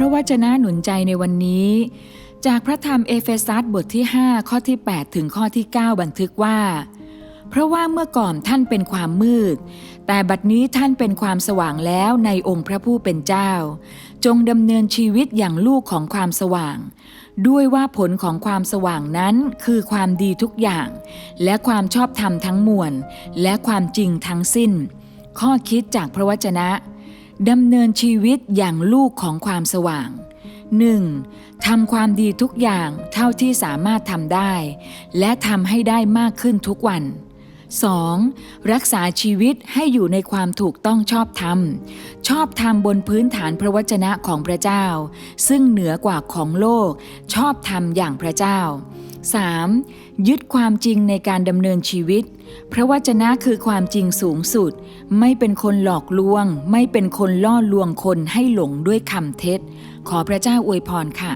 ระวจนะหนุนใจในวันนี้ จากพระธรรมเอเฟซัสบทที่ 5 ข้อที่ 8 ถึงข้อที่ 9 บันทึกว่า เพราะว่าเมื่อก่อนท่านเป็นความมืด แต่บัดนี้ท่านเป็นความสว่างแล้วในองค์พระผู้เป็นเจ้า จงดำเนินชีวิตอย่างลูกของความสว่าง ด้วยว่าผลของความสว่างนั้นคือความดีทุกอย่าง และความชอบธรรมทั้งมวล และความจริงทั้งสิ้น ข้อคิดจากพระวจนะ ดำเนินชีวิตอย่างลูกของความสว่าง 1. ทำความดีทุกอย่างเท่าที่สามารถทำได้ และทำให้ได้มากขึ้นทุกวัน 2. รักษาชีวิตให้อยู่ในความถูกต้องชอบธรรม ชอบธรรมบนพื้นฐานพระวจนะของพระเจ้า ซึ่งเหนือกว่าของโลก ชอบธรรมอย่างพระเจ้า 3. ยึดความจริงในการดำเนินชีวิต พระวจนะคือความจริงสูงสุด ไม่เป็นคนหลอกลวง ไม่เป็นคนล่อลวงคนให้หลงด้วยคำเท็จ ขอพระเจ้าอวยพรค่ะ